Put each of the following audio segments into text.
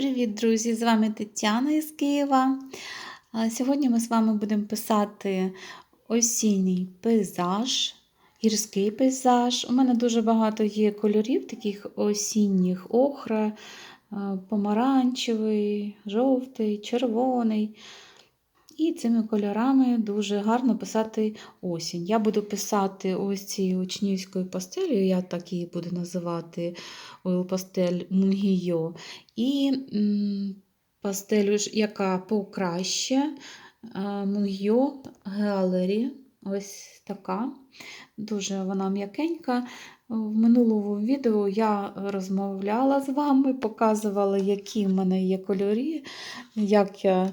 Привіт, друзі! З вами Тетяна із Києва. Сьогодні ми з вами будемо писати осінній пейзаж, гірський пейзаж. У мене дуже багато є кольорів, таких осінніх охра, помаранчевий, жовтий, червоний. І цими кольорами дуже гарно писати осінь. Я буду писати ось цією учнівською пастелью, я так її буду називати Oil пастель Мунгійо. І м, пастелю, яка покраще Мунгйо Gallery. Ось така. Дуже вона м'якенька. В минулому відео я розмовляла з вами, показувала, які в мене є кольори, як я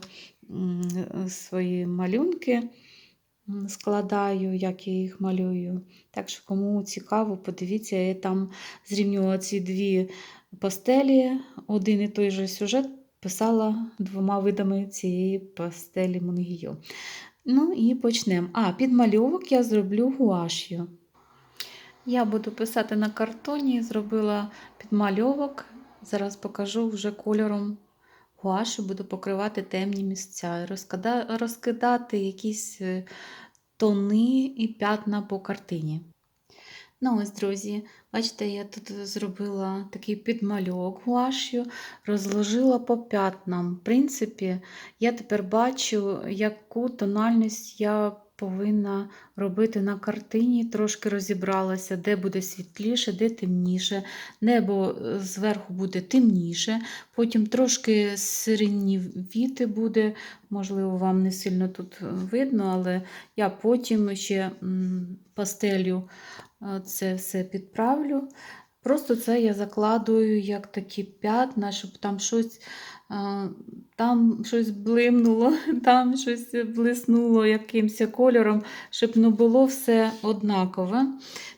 свої малюнки складаю, як я їх малюю. Так що, кому цікаво, подивіться, я там зрівнювала ці дві пастелі, один і той же сюжет писала двома видами цієї пастелі Монгійо. Ну і почнемо. А, підмальовок я зроблю гуаш'ю. Я буду писати на картоні, зробила підмальовок. Зараз покажу вже кольором гуаші, буду покривати темні місця, розкида- розкидати якісь е, тони і п'ятна по картині. Ну ось, друзі, бачите, я тут зробила такий підмальок гуаш'ю, розложила по п'ятнам. В принципі, я тепер бачу, яку тональність я повинна робити на картині. Трошки розібралася, де буде світліше, де темніше. Небо е, зверху буде темніше, потім трошки сиренівіти буде. Можливо, вам не сильно тут видно, але я потім ще пастелю е, це все підправлю. Просто це я закладую як такі п'ятна, щоб там щось там щось блимнуло, там щось блиснуло якимось кольором, щоб не було все однакове.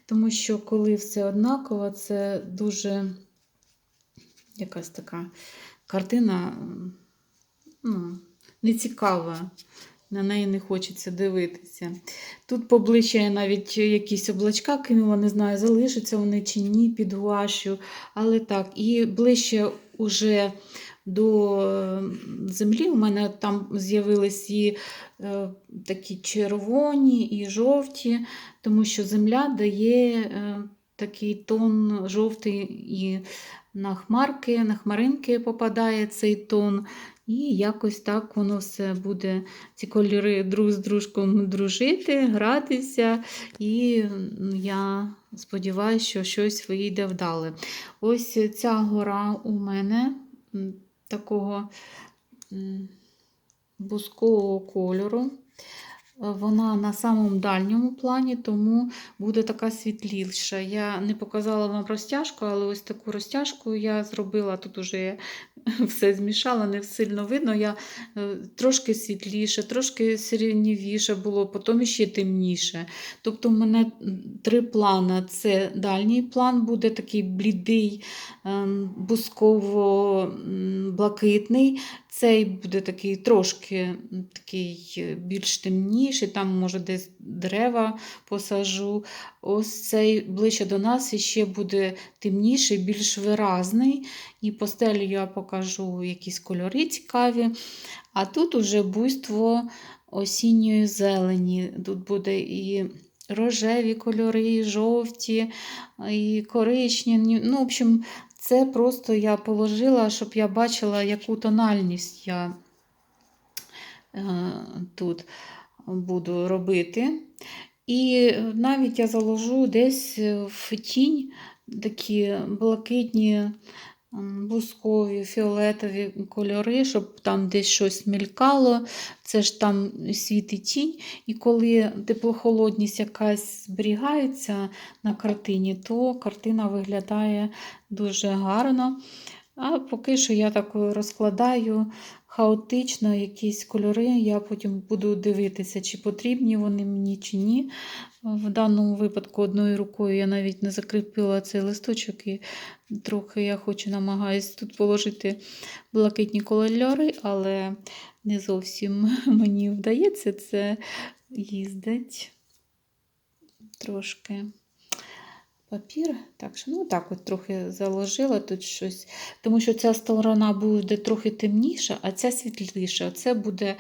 Тому що, коли все однаково, це дуже якась така картина ну, нецікава. На неї не хочеться дивитися. Тут поближче я навіть якісь облачка кинула, не знаю, залишаться вони чи ні під гуашю. Але так, і ближче уже до землі у мене там з'явились і е, такі червоні і жовті, тому що земля дає е, такий тон жовтий і на хмарки, на хмаринки попадає цей тон. І якось так воно все буде, ці кольори друг з дружком дружити, гратися. І я сподіваюся, що щось вийде вдале. Ось ця гора у мене такого бускового кольору. Вона на самому дальньому плані, тому буде така світліша. Я не показала вам розтяжку, але ось таку розтяжку я зробила. Тут уже все змішала, не сильно видно. Я е, Трошки світліше, трошки сиренівіше було, потім ще темніше. Тобто, в мене три плани. Це дальній план, буде такий блідий, ем, бусково-блакитний. Цей буде такий трошки такий більш темніший, там, може, десь дерева посажу. Ось цей ближче до нас ще буде темніший, більш виразний. І по стелі я покажу якісь кольори цікаві. А тут уже буйство осінньої зелені. Тут буде і рожеві кольори, і жовті, і коричні. Ну, в общем, це просто я положила, щоб я бачила, яку тональність я е, тут буду робити. І навіть я заложу десь в тінь такі блакитні бускові, фіолетові кольори, щоб там десь щось мількало, Це ж там світить тінь. І коли теплохолодність якась зберігається на картині, то картина виглядає дуже гарно. А поки що я так розкладаю хаотично якісь кольори, я потім буду дивитися, чи потрібні вони мені, чи ні. В даному випадку одною рукою я навіть не закріпила цей листочок, і трохи я хочу намагаюся тут положити блакитні кольори, але не зовсім мені вдається це їздить трошки папір. Так що, ну так от трохи заложила тут щось. Тому що ця сторона буде трохи темніша, а ця світліша. Це буде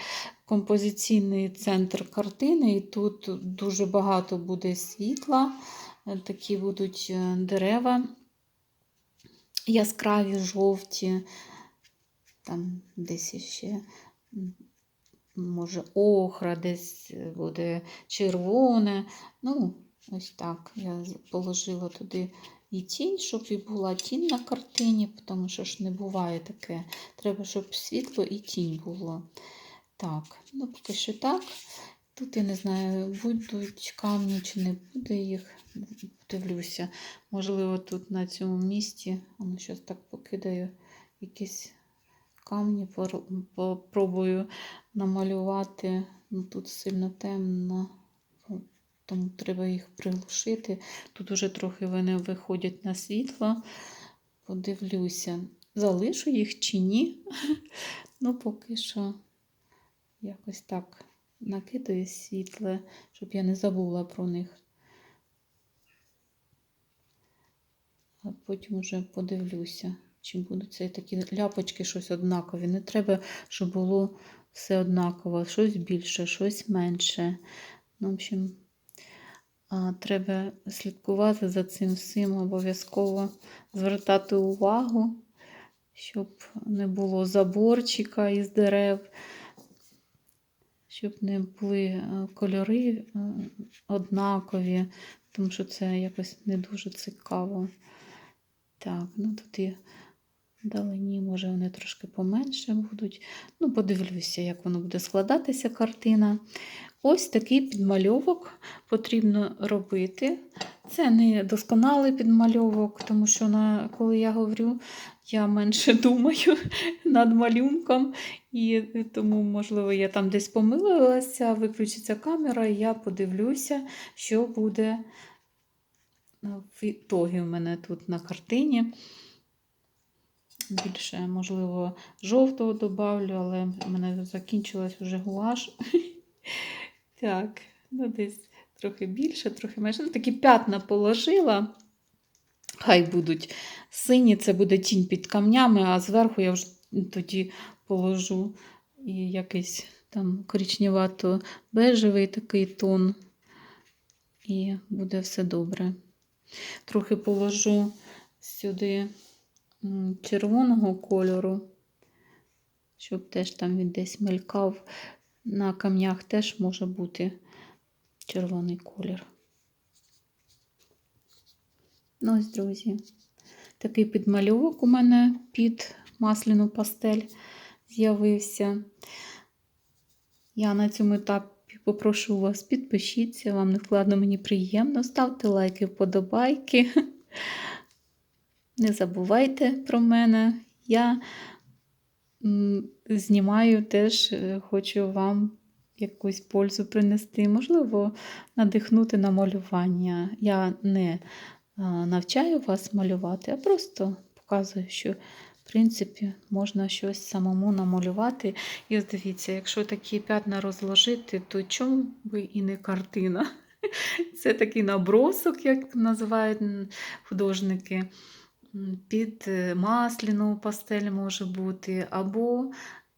композиційний центр картини, і тут дуже багато буде світла. Е, Такі будуть е, дерева яскраві, жовті, там десь ще. Може, охра, десь буде червоне. Ну, ось так. Я положила туди і тінь, щоб і була тінь на картині, тому що ж не буває таке. Треба, щоб світло і тінь було. Так, ну поки що так. Тут я не знаю, будуть камні чи не буде їх. Дивлюся. Можливо, тут на цьому місці, а ну щось так покидаю, якісь камні попробую намалювати. Ну, тут сильно темно, тому треба їх приглушити. Тут уже трохи вони виходять на світло. Подивлюся, залишу їх чи ні. Ну, поки що якось так накидаю світле, щоб я не забула про них. А потім вже подивлюся, чи будуть це такі ляпочки щось однакові. Не треба, щоб було все однаково, щось більше, щось менше. Ну, в общем, треба слідкувати за цим всім, обов'язково звертати увагу, щоб не було заборчика із дерев, щоб не були е, кольори е, однакові, тому що це якось не дуже цікаво. Так, ну тут і вдалині, може, вони трошки поменше будуть. Ну, подивлюся, як воно буде складатися картина. Ось такий підмальовок потрібно робити. Це не досконалий підмальовок, тому що на, коли я говорю, я менше думаю над малюнком, і тому, можливо, я там десь помилилася, виключиться камера, і я подивлюся, що буде в ітогі в мене тут на картині. Більше, можливо, жовтого добавлю, але в мене закінчилась вже гуаш. Так, ну десь трохи більше, трохи менше. Ну, такі п'ятна положила. Хай будуть сині, це буде тінь під камнями, а зверху я вже тоді положу і якийсь там коричневато бежевий такий тон. І буде все добре. Трохи положу сюди червоного кольору, щоб теж там він десь мелькав. На камнях теж може бути червоний колір. Ну ось, друзі, такий підмальовок у мене під масляну пастель з'явився. Я на цьому етапі попрошу вас підпишіться, вам не складно, мені приємно. Ставте лайки, вподобайки. Не забувайте про мене. Я знімаю теж, е, хочу вам якусь пользу принести, можливо, надихнути на малювання. Я не навчаю вас малювати, а просто показую, що в принципі можна щось самому намалювати. І ось дивіться, якщо такі п'ятна розложити, то чому би і не картина? Це такий набросок, як називають художники. Під е, масляну пастель може бути, або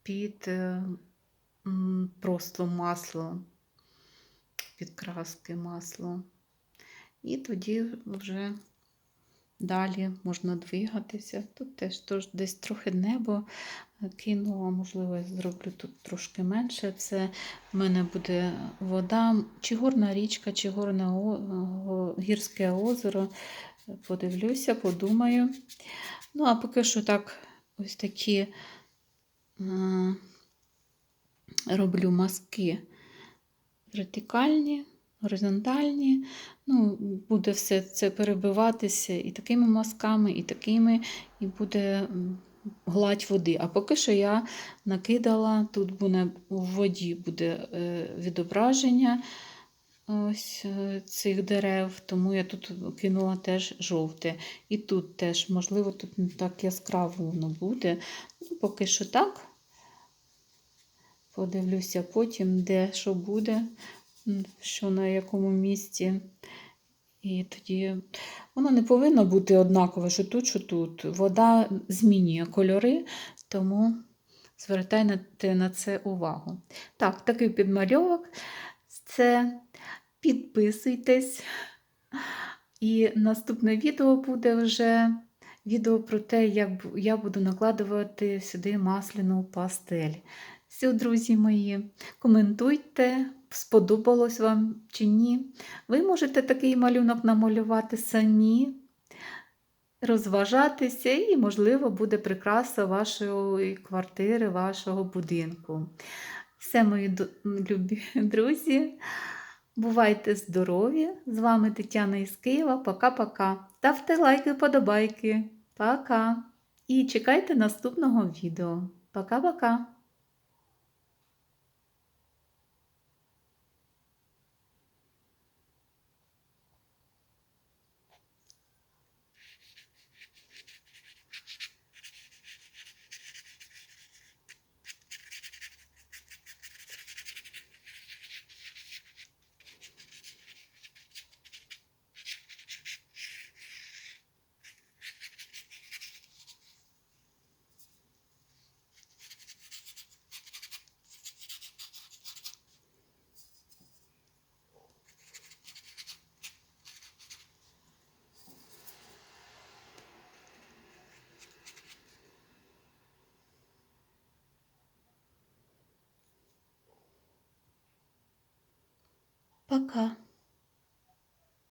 під е, просто масло, під краски масло. І тоді вже далі можна двигатися. Тут теж тож, десь трохи небо кинула, можливо, я зроблю тут трошки менше. Це в мене буде вода, чи горна річка, чи горне гірське озеро. Подивлюся, подумаю. Ну, а поки що так, ось такі е, роблю маски вертикальні, горизонтальні. Ну, буде все це перебиватися і такими мазками, і такими, і буде гладь води. А поки що я накидала, тут буде у воді буде е, відображення ось е, цих дерев, тому я тут кинула теж жовте. І тут теж, можливо, тут не так яскраво воно буде. Ну, поки що так. Подивлюся потім, де що буде, що на якому місці. І тоді воно не повинно бути однакове, що тут, що тут. Вода змінює кольори, тому звертайте на це увагу. Так, такий підмальовок. Це підписуйтесь. І наступне відео буде вже відео про те, як я буду накладувати сюди масляну пастель. Все, друзі мої, коментуйте, сподобалось вам чи ні. Ви можете такий малюнок намалювати самі, розважатися, і, можливо, буде прикраса вашої квартири, вашого будинку. Все, мої любі друзі. Бувайте здорові! З вами Тетяна із Києва. Пока-пока. Ставте лайки, подобайки. Пока. І чекайте наступного відео. Пока-пока. Пока.